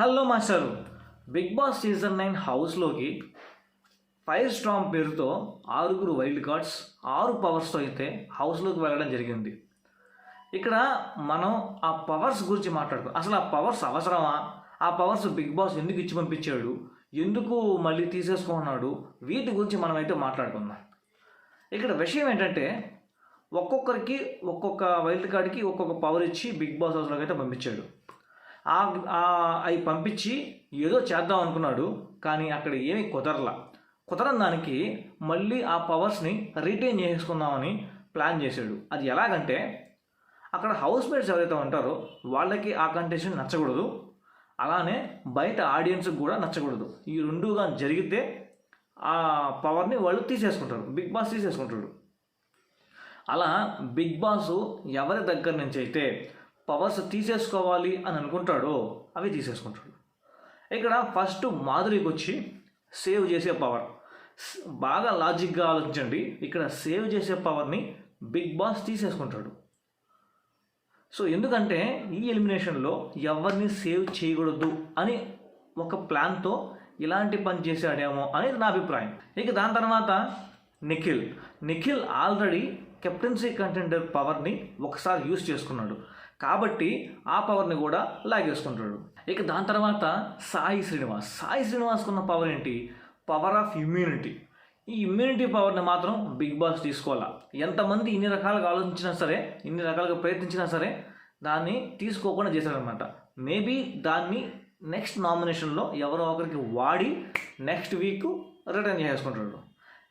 Hello master Bigg Boss season nine హౌస్లోకి fire storm పేరుతో ఆరుగురు వైల్డ్ కార్డ్స్ ఆరు పవర్స్తో అయితే హౌస్లోకి వెళ్ళడం జరిగింది. ఇక్కడ మనం ఆ పవర్స్ గురించి మాట్లాడుకో అసలు ఆ పవర్స్ అవసరమా? ఆ పవర్స్ బిగ్ బాస్ ఎందుకు ఇచ్చి పంపించాడు? ఎందుకు మళ్ళీ తీసేసుకున్నాడు వీటి గురించి మనం అయితే మాట్లాడుకుందాం. ఇక్కడ విషయం ఏంటంటే ఒక్కొక్కరికి ఒక్కొక్క వైల్డ్ కార్డ్కి ఒక్కొక్క పవర్ ఇచ్చి బిగ్ బాస్ హౌస్లోకి అయితే పంపించాడు. అవి పంపించి ఏదో చేద్దాం అనుకున్నాడు కానీ అక్కడ ఏమీ కుదరలా. కుదరని దానికి మళ్ళీ ఆ పవర్స్ని రిటైన్ చేసుకుందామని ప్లాన్ చేశాడు. అది ఎలాగంటే అక్కడ హౌస్ మేట్స్ ఎవరైతే ఉంటారో వాళ్ళకి ఆ కంటెషన్ నచ్చకూడదు అలానే బయట ఆడియన్స్కి కూడా నచ్చకూడదు. ఈ రెండుగా జరిగితే ఆ పవర్ని వాళ్ళు తీసేసుకుంటారు బిగ్ బాస్ తీసేసుకుంటాడు. అలా బిగ్ బాస్ ఎవరి దగ్గర నుంచి అయితే పవర్స్ తీసేసుకోవాలి అని అనుకుంటాడో అవి తీసేసుకుంటాడు. ఇక్కడ ఫస్ట్ మాధురికి వచ్చి సేవ్ చేసే పవర్ బాగా లాజిక్గా ఆలోచించండి. ఇక్కడ సేవ్ చేసే పవర్ని బిగ్ బాస్ తీసేసుకుంటాడు. సో ఎందుకంటే ఈ ఎలిమినేషన్లో ఎవరిని సేవ్ చేయకూడదు అని ఒక ప్లాన్తో ఇలాంటి పని చేశాడేమో అనేది నా అభిప్రాయం. ఇక దాని తర్వాత Nikhil. Nikhil already captaincy contender పవర్ని ఒకసారి యూస్ చేసుకున్నాడు. కాబట్టి ఆ పవర్ని కూడా లాగేసుకుంటాడు. ఇక దాని తర్వాత సాయి శ్రీనివాస్. సాయి శ్రీనివాస్కి ఉన్న పవర్ ఏంటి? పవర్ ఆఫ్ ఇమ్యూనిటీ ఈ ఇమ్యూనిటీ పవర్ని మాత్రం బిగ్ బాస్ తీసుకోవాలా? ఎంతమంది ఇన్ని రకాలుగా ఆలోచించినా సరే ఇన్ని రకాలుగా ప్రయత్నించినా సరే దాన్ని తీసుకోకుండా చేశారనమాట మేబీ దాన్ని నెక్స్ట్ నామినేషన్లో ఎవరో ఒకరికి వాడి నెక్స్ట్ వీక్ రిటర్న్ చేసుకుంటాడు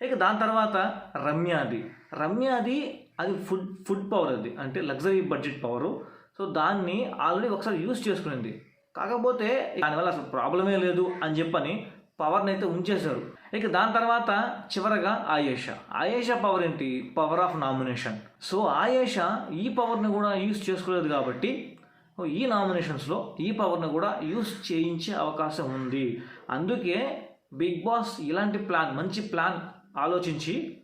ఇక దాని తర్వాత రమ్యాది రమ్యాది అది ఫుడ్ ఫుడ్ పవర్ అది. అంటే లగ్జరీ బడ్జెట్ పవరు సో దాన్ని ఆల్రెడీ ఒకసారి యూస్ చేసుకునింది. కాకపోతే దానివల్ల అసలు ప్రాబ్లమే లేదు అని చెప్పని పవర్ని అయితే ఉంచేశారు. ఇక దాని తర్వాత చివరగా ఆయేష ఆయేష పవర్ ఏంటి? Power of nomination so Ayesha ఈ పవర్ని కూడా యూస్ చేసుకోలేదు కాబట్టి ఈ నామినేషన్స్లో ఈ పవర్ని కూడా యూస్ చేయించే అవకాశం ఉంది. అందుకే బిగ్ బాస్ ఇలాంటి ప్లాన్ మంచి ప్లాన్ ఆలోచించి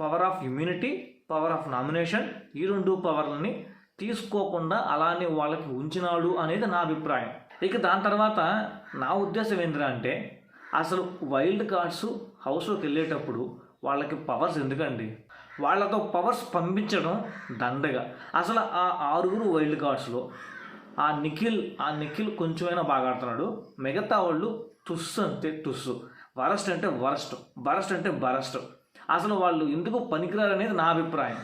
power of immunity power of nomination ఈ రెండు పవర్లని తీసుకోకుండా అలానే వాళ్ళకి ఉంచినాడు అనేది నా అభిప్రాయం. ఇక దాని తర్వాత నా ఉద్దేశం ఏంటిరా అంటే అసలు వైల్డ్ కార్డ్స్ హౌస్లోకి వెళ్ళేటప్పుడు వాళ్ళకి పవర్స్ ఎందుకండి? వాళ్ళతో పవర్స్ పంపించడం దండగా. అసలు ఆ ఆరుగురు వైల్డ్ కార్డ్స్లో ఆ నిఖిల్ ఆ నిఖిల్ కొంచెమైనా బాగా ఆడుతున్నాడు. మిగతా వాళ్ళు తుస్సు అంతే తుస్సు. వరస్ట్ అంటే వరస్ట్. బరస్ట్ అంటే బరస్ట్ అసలు వాళ్ళు ఎందుకు పనికిరారు అనేది నా అభిప్రాయం.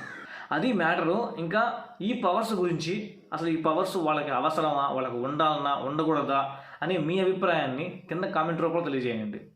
అది మ్యాటరు. ఇంకా ఈ పవర్స్ గురించి అసలు ఈ పవర్స్ వాళ్ళకి అవసరమా? వాళ్ళకి ఉండాలన్నా ఉండకూడదా? అనే మీ అభిప్రాయాన్ని కింద కామెంట్ రూపంలో తెలియజేయండి.